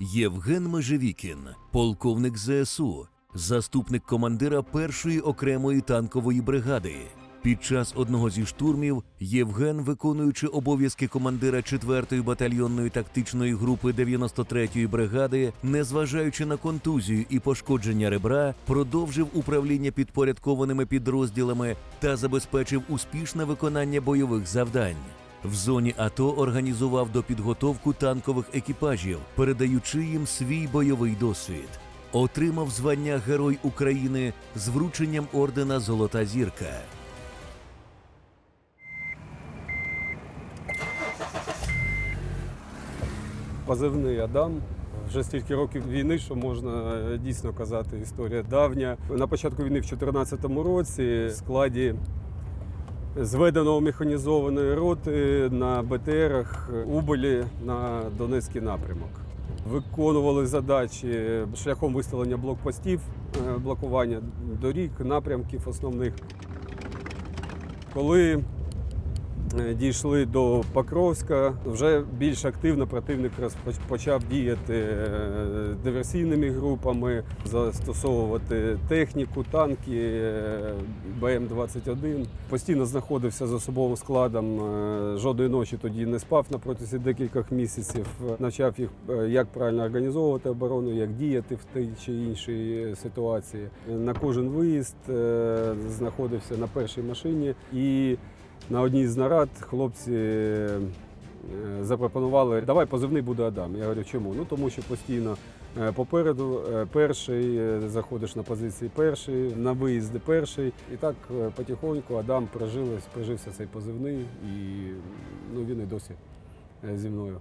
Євген Межевікін, полковник ЗСУ, заступник командира першої окремої танкової бригади. Під час одного зі штурмів Євген, виконуючи обов'язки командира 4-ї батальйонної тактичної групи 93-ї бригади, незважаючи на контузію і пошкодження ребра, продовжив управління підпорядкованими підрозділами та забезпечив успішне виконання бойових завдань. В зоні АТО організував допідготовку танкових екіпажів, передаючи їм свій бойовий досвід. Отримав звання Герой України з врученням ордена Золота зірка. Позивний Адам. Вже стільки років війни, що можна е, дійсно казати, історія давня. На початку війни в 2014 році в складі зведеного механізованої роти на БТРах Уболі на Донецький напрямок. Виконували задачі шляхом виставлення блокпостів, е, блокування доріг, напрямків основних. Коли дійшли до Покровська. Вже більш активно противник почав діяти е, диверсійними групами, застосовувати техніку, танки е, БМ-21. Постійно знаходився з особовим складом. е, Жодної ночі тоді не спав на протязі декількох місяців. Навчав їх, е, як правильно організовувати оборону, як діяти в тій чи іншій ситуації. На кожен виїзд е, знаходився на першій машині і на одній з нарад хлопці е, запропонували, давай позивний буде Адам. Я говорю, чому? Ну тому що постійно е, попереду е, перший, заходиш на позиції перший, на виїзди перший. І так потихоньку Адам прожив, прожився цей позивний, і ну, він і досі зі мною.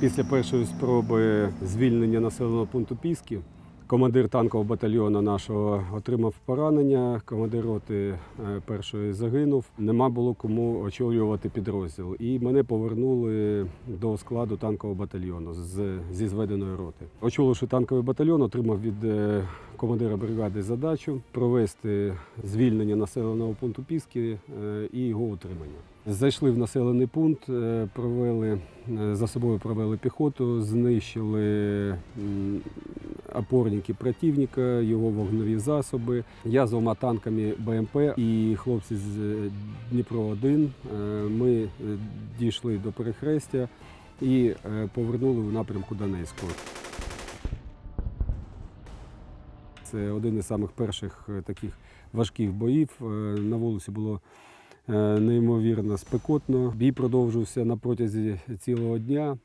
Після першої спроби звільнення населеного пункту Піски командир танкового батальйону нашого отримав поранення, командир роти е, першої загинув. Нема було кому очолювати підрозділ. І мене повернули до складу танкового батальйону з, зі зведеної роти. Очоливши танковий батальйон, отримав від е, командира бригади задачу провести звільнення населеного пункту Піски е, і його утримання. Зайшли в населений пункт, провели за собою провели піхоту, знищили опорники противника, його вогневі засоби. Я з двома танками БМП і хлопці з е, Дніпро 1 Ми е, дійшли до перехрестя і е, повернули в напрямку Донецького. Це один із самих перших е, таких важких боїв. Е, На вулиці було е, неймовірно спекотно. Бій продовжився на протязі цілого дня.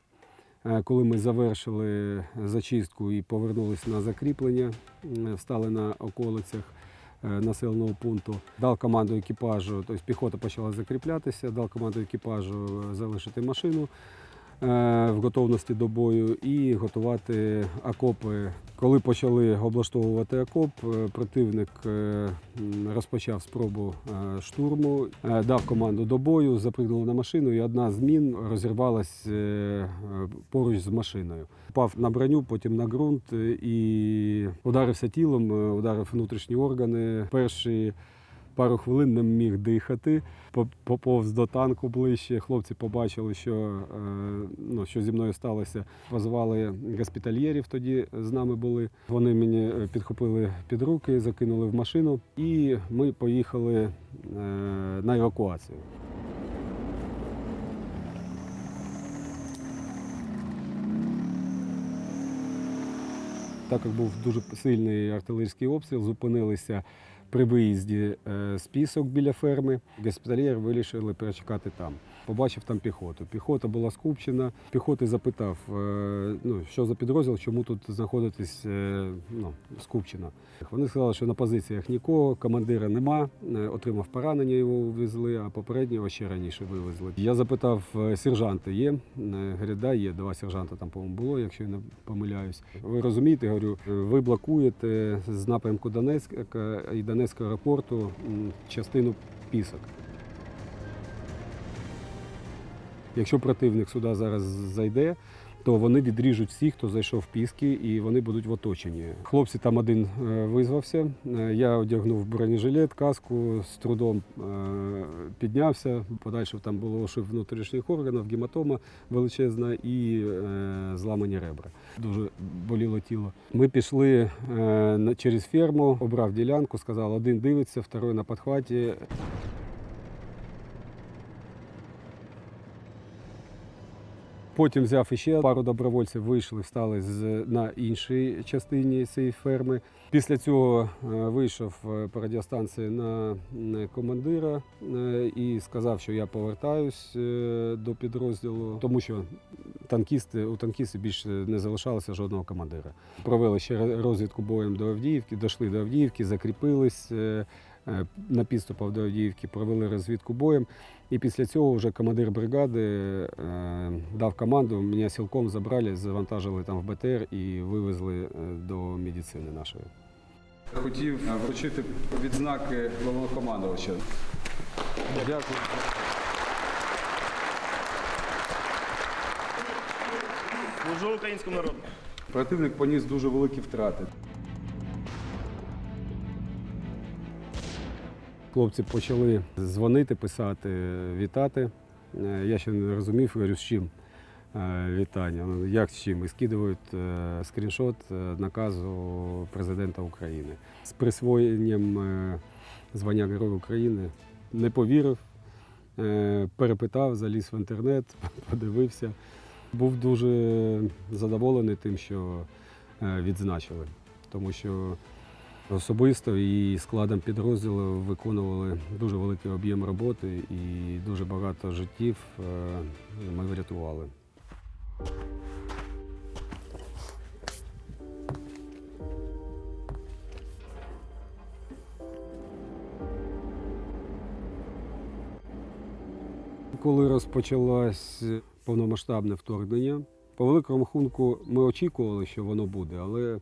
Е, Коли ми завершили зачистку і повернулися на закріплення, е, встали на околицях е, населеного пункту, дав команду екіпажу, тобто піхота почала закріплятися, дав команду екіпажу е, залишити машину. е, в готовності до бою і готувати окопи. Коли почали облаштовувати окоп, е, противник е, розпочав спробу е, штурму, е, дав команду до бою, запригнув на машину, і одна з мін розірвалась е, е, поруч з машиною. Впав на броню, потім на ґрунт е, і ударився тілом, е, ударив внутрішні органи. Перші пару хвилин не міг дихати. Поповз до танку ближче. Хлопці побачили, що, е, ну, що зі мною сталося. Позвали госпітальєрів тоді з нами були. Вони мені е, підхопили під руки, закинули в машину, і ми поїхали е, на евакуацію. Так як був дуже сильний артилерійський обстріл, зупинилися при виїзді е, з пісок біля ферми. Госпітальєр вирішили перечекати там. Побачив там піхоту. Піхота була скупчена. Піхоти запитав, е, ну, що за підрозділ, чому тут знаходитись е, ну, скупчено. Вони сказали, що на позиціях нікого, командира нема, е, отримав поранення, його везли, а попереднього ще раніше вивезли. Я запитав, сержанти є? Говорять, да, є. Два сержанта там, по-моєму, було, якщо я не помиляюсь. Ви розумієте, говорю, ви блокуєте з напрямку Донецька і Донецького аеропорту частину пісок. Якщо противник сюди зараз зайде, то вони відріжуть всіх, хто зайшов в піски, і вони будуть в оточенні. Хлопці там один е, визвався. Е, Я одягнув бронежилет, каску, з трудом е, піднявся. Подальше там було ошиб внутрішніх органів, гематома величезна і зламані ребра. Дуже боліло тіло. Ми пішли через ферму, обрав ділянку, сказав, один дивиться, второй на підхваті. Потім взяв іще пару добровольців, вийшли, встали на іншій частині цієї ферми. Після цього е, вийшов е, по радіостанції на командира е, і сказав, що я повертаюсь до підрозділу, тому що танкісти, у танкістів більше не залишалося жодного командира. Провели ще розвідку боєм до Авдіївки, дійшли до Авдіївки, закріпились. Е, На підступах до Авдіївки провели розвідку боєм. І після цього вже командир бригади е, дав команду, мене сілком забрали, завантажили там в БТР і вивезли е, до медицини нашої. Хотів вручити відзнаки головнокомандувача. Дякую. Служу українському народу. Противник поніс дуже великі втрати. Хлопці почали дзвонити, писати, вітати. Е, Я ще не розумів, говорю, з чим е, вітання. Ну, Як з чим? І скидують е, скріншот наказу президента України з присвоєнням звання Героя України. Не повірив, перепитав, заліз в інтернет, подивився. Був дуже задоволений тим, що відзначили, тому що Особисто і складом підрозділу виконували дуже великий об'єм роботи і дуже багато життів е, ми врятували. Коли розпочалось повномасштабне вторгнення, по великому рахунку ми очікували, що воно буде, але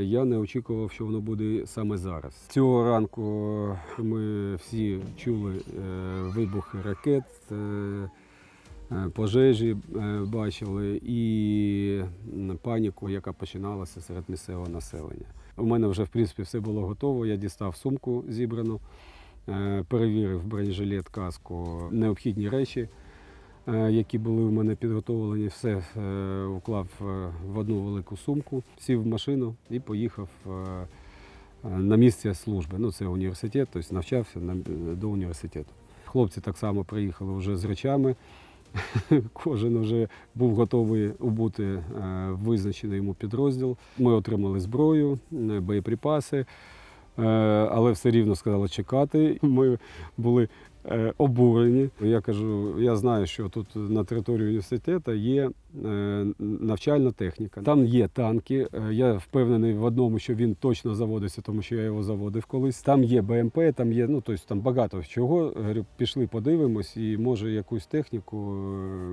Я не очікував, що воно буде саме зараз. Цього ранку ми всі чули е, вибухи ракет, е, е, пожежі е, бачили і паніку, яка починалася серед місцевого населення. У мене вже в принципі все було готово. Я дістав сумку зібрану, е, перевірив бронежилет, каску, необхідні речі е, які були в мене підготовлені, все е, уклав е, в одну велику сумку, сів в машину і поїхав е, е, на місце служби. Ну, це університет, тобто навчався до університету. Хлопці так само приїхали вже з речами. Кожен вже був готовий убути е, визначений йому підрозділ. Ми отримали зброю, е, боєприпаси, е, але все рівно сказали чекати. Ми були е, обурені. Я кажу, я знаю, що тут на території університету є е, навчальна техніка. Там є танки. Е, Я впевнений в одному, що він точно заводиться, тому що я його заводив колись. Там є БМП, там є, ну тобто там багато чого. Говорю, пішли, подивимось, і може якусь техніку е,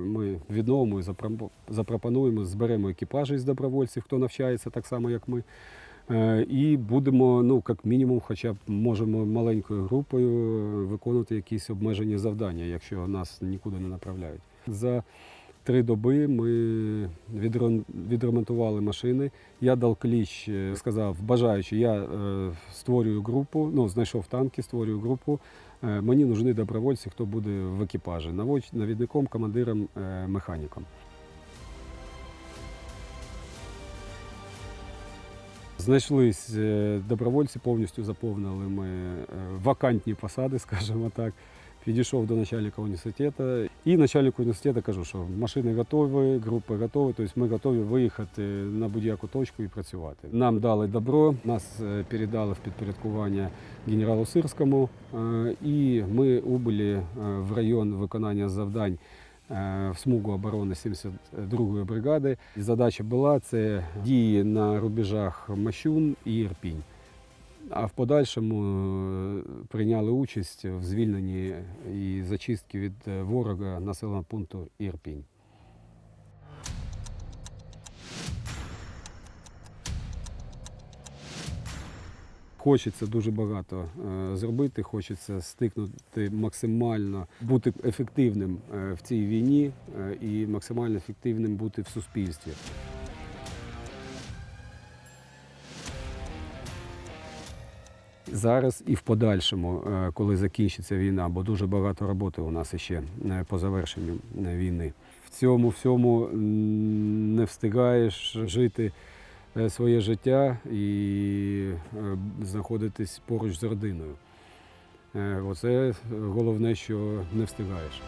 ми відновимо і запро- запропонуємо, зберемо екіпажі з добровольців, хто навчається так само, як ми. Е, І будемо, ну як мінімум, хоча б можемо маленькою групою е, виконувати якісь обмежені завдання, якщо нас нікуди не направляють. За три доби ми відремонтували машини. Я дав кліч, е, сказав, бажаючи, я створюю групу, ну знайшов танки, створюю групу. Мені нужні добровольці, хто буде в екіпажі, навідником, командиром, механіком. Знайшлись е, добровольці, повністю заповнили ми е, вакантні посади, скажімо так. Підійшов до начальника університету і начальнику університету кажу, що машини готові, групи готові, тобто ми готові виїхати на будь-яку точку і працювати. Нам дали добро, нас е, передали в підпорядкування генералу Сирському, і ми убили в район виконання завдань в смугу оборони 72-ї бригади. І задача була це дії на рубежах Мащун і Ірпінь. А в подальшому е, прийняли участь в звільненні і зачистці від е, ворога населеного пункту Ірпінь. Хочеться дуже багато е, зробити, хочеться стикнути максимально, бути ефективним е, в цій війні е, і максимально ефективним бути в суспільстві. Зараз і в подальшому, коли закінчиться війна, бо дуже багато роботи у нас ще по завершенню війни. В цьому всьому не встигаєш жити своє життя і е, знаходитись поруч з родиною. Е, Оце головне, що не встигаєш.